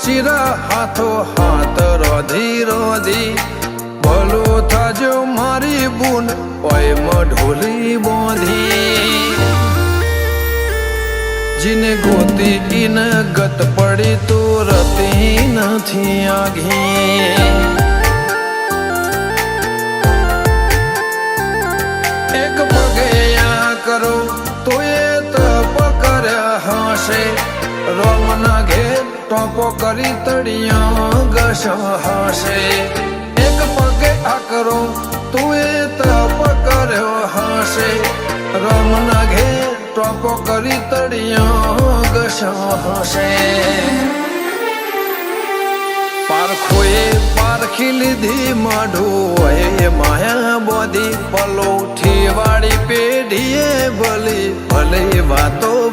શિરા હાથો હાથ રોધી રોધી ભલો થજો મારી બુન, ઓય ઢોલી બોધી. જીને ગોતી ઇન ગત પડી તો રતી નથી આઘી એક પગે આ કરો, તો એ તપ કર્યા હશે. ટોપો કરી તળિયા ઘસ હશે એક પગે આકરો કરો તો એ તપ કર્યો હશે. રમના ઘેર ટોપો કરી તળિયા ઘસ હશે પારખોએ પારખી લીધી માઢું માયા બોધી પલોઠી વાળી પેઢીએ ભલે ભલે વાતો